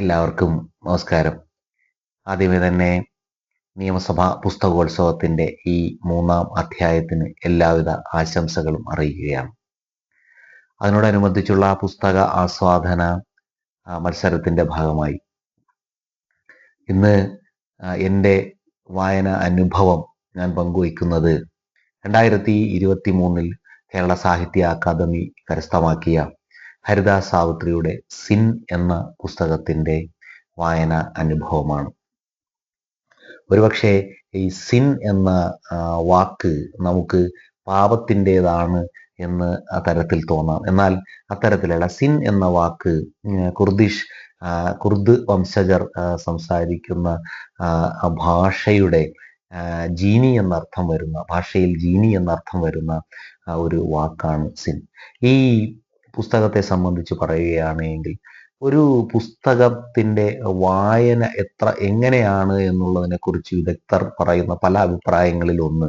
എല്ലാവർക്കും നമസ്കാരം. ആദ്യമേ തന്നെ നിയമസഭാ പുസ്തകോത്സവത്തിന്റെ ഈ മൂന്നാം അധ്യായത്തിന് എല്ലാവിധ ആശംസകളും അറിയിക്കുകയാണ്. അതിനോടനുബന്ധിച്ചുള്ള പുസ്തക ആസ്വാദന മത്സരത്തിന്റെ ഭാഗമായി. ഇന്ന് എന്റെ വായന അനുഭവം ഞാൻ പങ്കുവയ്ക്കുന്നത് രണ്ടായിരത്തി ഇരുപത്തി മൂന്നിൽ കേരള സാഹിത്യ അക്കാദമി കരസ്ഥമാക്കിയ ഹരിദാസ് സാവിത്രിയുടെ സിൻ എന്ന പുസ്തകത്തിന്റെ വായന അനുഭവമാണ്. ഒരുപക്ഷെ ഈ സിൻ എന്ന വാക്ക് നമുക്ക് പാപത്തിന്റെതാണ് എന്ന് അത്തരത്തിൽ തരത്തിൽ തോന്നാം. എന്നാൽ അത്തരത്തിലല്ല സിൻ എന്ന വാക്ക് കുർദിഷ് കുർദ് വംശജർ സംസാരിക്കുന്ന ഭാഷയുടെ ജീനി എന്നർത്ഥം വരുന്ന ഭാഷയിൽ ജീനി എന്നർത്ഥം വരുന്ന ഒരു വാക്കാണ് സിൻ. ഈ പുസ്തകത്തെ സംബന്ധിച്ച് പറയുകയാണെങ്കിൽ ഒരു പുസ്തകത്തിന്റെ വായന എത്ര എങ്ങനെയാണ് എന്നുള്ളതിനെക്കുറിച്ച് വിദഗ്ധർ പറയുന്ന പല അഭിപ്രായങ്ങളിൽ ഒന്ന്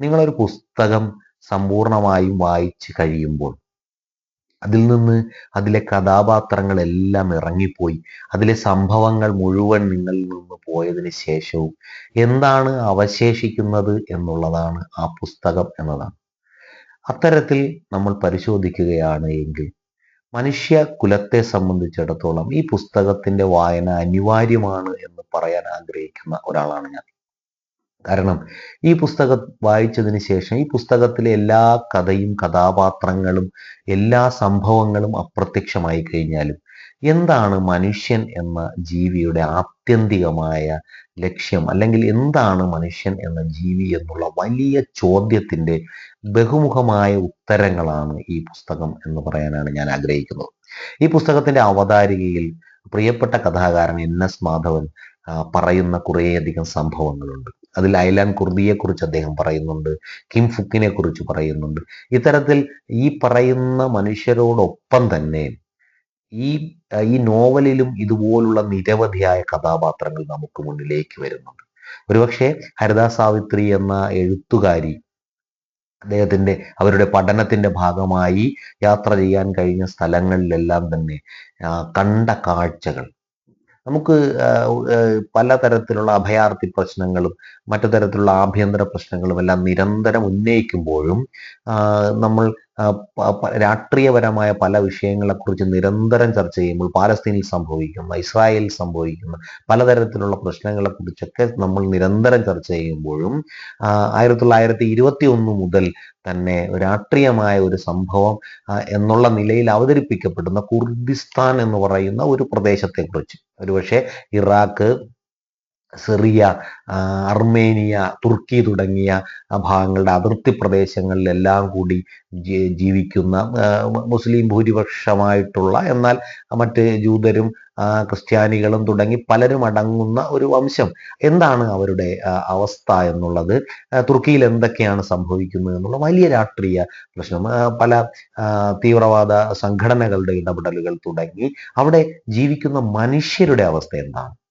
നിങ്ങളൊരു പുസ്തകം സമ്പൂർണമായും വായിച്ചു കഴിയുമ്പോൾ അതിൽ നിന്ന് അതിലെ കഥാപാത്രങ്ങളെല്ലാം ഇറങ്ങിപ്പോയി അതിലെ സംഭവങ്ങൾ മുഴുവൻ നിങ്ങളിൽ നിന്ന് പോയതിന് ശേഷവും എന്താണ് അവശേഷിക്കുന്നത് എന്നുള്ളതാണ് ആ പുസ്തകം എന്നതാണ്. അത്തരത്തിൽ നമ്മൾ പരിശോധിക്കുകയാണ് എങ്കിൽ മനുഷ്യ കുലത്തെ സംബന്ധിച്ചിടത്തോളം ഈ പുസ്തകത്തിന്റെ വായന അനിവാര്യമാണ് എന്ന് പറയാൻ ആഗ്രഹിക്കുന്ന ഒരാളാണ് ഞാൻ. കാരണം ഈ പുസ്തകം വായിച്ചതിന് ശേഷം ഈ പുസ്തകത്തിലെ എല്ലാ കഥയും കഥാപാത്രങ്ങളും എല്ലാ സംഭവങ്ങളും അപ്രത്യക്ഷമായി കഴിഞ്ഞാലും എന്താണ് മനുഷ്യൻ എന്ന ജീവിയുടെ ആത്യന്തികമായ ലക്ഷ്യം അല്ലെങ്കിൽ എന്താണ് മനുഷ്യൻ എന്ന ജീവി എന്നുള്ള വലിയ ചോദ്യത്തിന്റെ ബഹുമുഖമായ ഉത്തരങ്ങളാണ് ഈ പുസ്തകം എന്ന് പറയാനാണ് ഞാൻ ആഗ്രഹിക്കുന്നത്. ഈ പുസ്തകത്തിന്റെ അവതാരികയിൽ പ്രിയപ്പെട്ട കഥാകാരൻ എൻ എസ് മാധവൻ പറയുന്ന കുറേയധികം സംഭവങ്ങളുണ്ട്. അതിൽ ഐലാൻ കുർദിയെക്കുറിച്ച് അദ്ദേഹം പറയുന്നുണ്ട് കിം ഫുക്കിനെ കുറിച്ച് പറയുന്നുണ്ട്. ഇത്തരത്തിൽ ഈ പറയുന്ന മനുഷ്യരോടൊപ്പം തന്നെ ഈ ഈ നോവലിലും ഇതുപോലുള്ള നിരവധിയായ കഥാപാത്രങ്ങൾ നമുക്ക് മുന്നിലേക്ക് വരുന്നുണ്ട്. ഒരുപക്ഷെ ഹരിതാ സാവിത്രി എന്ന എഴുത്തുകാരി അദ്ദേഹത്തിന്റെ അവരുടെ പഠനത്തിന്റെ ഭാഗമായി യാത്ര ചെയ്യാൻ കഴിഞ്ഞ സ്ഥലങ്ങളിലെല്ലാം തന്നെ കണ്ട കാഴ്ചകൾ. നമുക്ക് പലതരത്തിലുള്ള അഭയാർത്ഥി പ്രശ്നങ്ങളും മറ്റു തരത്തിലുള്ള ആഭ്യന്തര പ്രശ്നങ്ങളും എല്ലാം നിരന്തരം ഉന്നയിക്കുമ്പോഴും നമ്മൾ രാഷ്ട്രീയപരമായ പല വിഷയങ്ങളെക്കുറിച്ച് നിരന്തരം ചർച്ച ചെയ്യുമ്പോൾ പാലസ്തീനിൽ സംഭവിക്കുന്ന ഇസ്രായേലിൽ സംഭവിക്കുന്ന പലതരത്തിലുള്ള പ്രശ്നങ്ങളെക്കുറിച്ചൊക്കെ നമ്മൾ നിരന്തരം ചർച്ച ചെയ്യുമ്പോഴും ആയിരത്തി തൊള്ളായിരത്തി ഇരുപത്തി ഒന്ന് മുതൽ തന്നെ രാഷ്ട്രീയമായ ഒരു സംഭവം എന്നുള്ള നിലയിൽ അവതരിപ്പിക്കപ്പെടുന്ന കുർദിസ്ഥാൻ എന്ന് പറയുന്ന ഒരു പ്രദേശത്തെക്കുറിച്ച്. ഒരുപക്ഷെ ഇറാഖ് സിറിയ അർമേനിയ തുർക്കി തുടങ്ങിയ ഭാഗങ്ങളുടെ അതിർത്തി പ്രദേശങ്ങളിലെല്ലാം കൂടി ജീവിക്കുന്ന മുസ്ലിം ഭൂരിപക്ഷമായിട്ടുള്ള എന്നാൽ മറ്റ് ജൂതരും ക്രിസ്ത്യാനികളും തുടങ്ങി പലരും അടങ്ങുന്ന ഒരു വംശം. എന്താണ് അവരുടെ അവസ്ഥ എന്നുള്ളത്? തുർക്കിയിൽ എന്തൊക്കെയാണ് സംഭവിക്കുന്നത് എന്നുള്ള വലിയ രാഷ്ട്രീയ പ്രശ്നം. പല തീവ്രവാദ സംഘടനകളുടെ ഇടപെടലുകൾ തുടങ്ങി അവിടെ ജീവിക്കുന്ന മനുഷ്യരുടെ അവസ്ഥ എന്താണ്?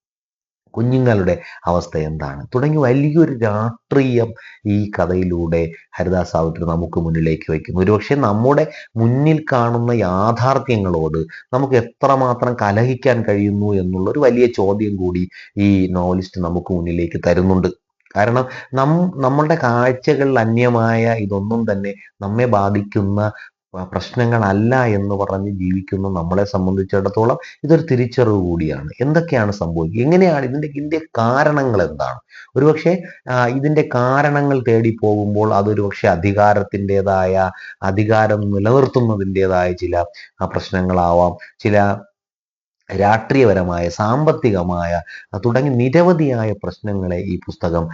കുഞ്ഞുങ്ങളുടെ അവസ്ഥ എന്താണ്? തുടങ്ങി വലിയൊരു രാഷ്ട്രീയം ഈ കഥയിലൂടെ ഹരിദാസ് സാവിത്രി നമുക്ക് മുന്നിലേക്ക് വയ്ക്കുന്നു. ഒരുപക്ഷെ നമ്മുടെ മുന്നിൽ കാണുന്ന യാഥാർത്ഥ്യങ്ങളോട് നമുക്ക് എത്രമാത്രം കലഹിക്കാൻ കഴിയുന്നു എന്നുള്ള ഒരു വലിയ ചോദ്യം കൂടി ഈ നോവലിസ്റ്റ് നമുക്ക് മുന്നിലേക്ക് തരുന്നുണ്ട്. കാരണം നം നമ്മളുടെ കാഴ്ചകളിൽ അന്യമായ ഇതൊന്നും തന്നെ നമ്മെ ബാധിക്കുന്ന പ്രശ്നങ്ങളല്ല എന്ന് പറഞ്ഞ് ജീവിക്കുന്ന നമ്മളെ സംബന്ധിച്ചിടത്തോളം ഇതൊരു തിരിച്ചറിവ് കൂടിയാണ്. എന്തൊക്കെയാണ് സംഭവിക്കുക? എങ്ങനെയാണ് ഇതിന്റെ ഇതിന്റെ കാരണങ്ങൾ എന്താണ്? ഒരുപക്ഷെ ഇതിന്റെ കാരണങ്ങൾ തേടി പോകുമ്പോൾ അതൊരു പക്ഷെ അധികാരത്തിന്റെതായ അധികാരം നിലനിർത്തുന്നതിന്റെതായ ചില പ്രശ്നങ്ങളാവാം. ചില രാഷ്ട്രീയപരമായ സാമ്പത്തികമായ തുടങ്ങി നിരവധിയായ പ്രശ്നങ്ങളെ ഈ പുസ്തകം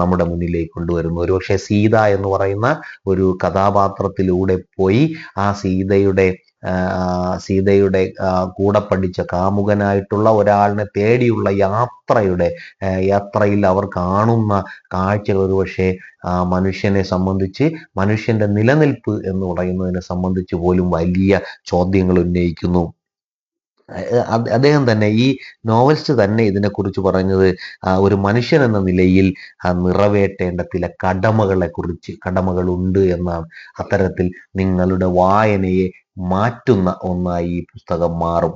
നമ്മുടെ മുന്നിലേക്ക് കൊണ്ടുവരുന്നു. ഒരുപക്ഷെ സീത എന്ന് പറയുന്ന ഒരു കഥാപാത്രത്തിലൂടെ പോയി ആ സീതയുടെ സീതയുടെ കൂടെ പഠിച്ച കാമുകനായിട്ടുള്ള ഒരാളിനെ തേടിയുള്ള യാത്രയുടെ യാത്രയിൽ അവർ കാണുന്ന കാഴ്ചകൾ ഒരുപക്ഷെ മനുഷ്യനെ സംബന്ധിച്ച് മനുഷ്യന്റെ നിലനിൽപ്പ് എന്ന് പറയുന്നതിനെ സംബന്ധിച്ച് പോലും വലിയ ചോദ്യങ്ങൾ ഉന്നയിക്കുന്നു. അദ്ദേഹം തന്നെ ഈ നോവലിസ്റ്റ് തന്നെ ഇതിനെക്കുറിച്ച് പറഞ്ഞത് ഒരു മനുഷ്യൻ എന്ന നിലയിൽ നിറവേറ്റേണ്ട ചില കടമകളെ കുറിച്ച് കടമകളുണ്ട് എന്നാണ് അത്തരത്തിൽ നിങ്ങളുടെ വായനയെ മാറ്റുന്ന ഒന്നായി ഈ പുസ്തകം മാറും.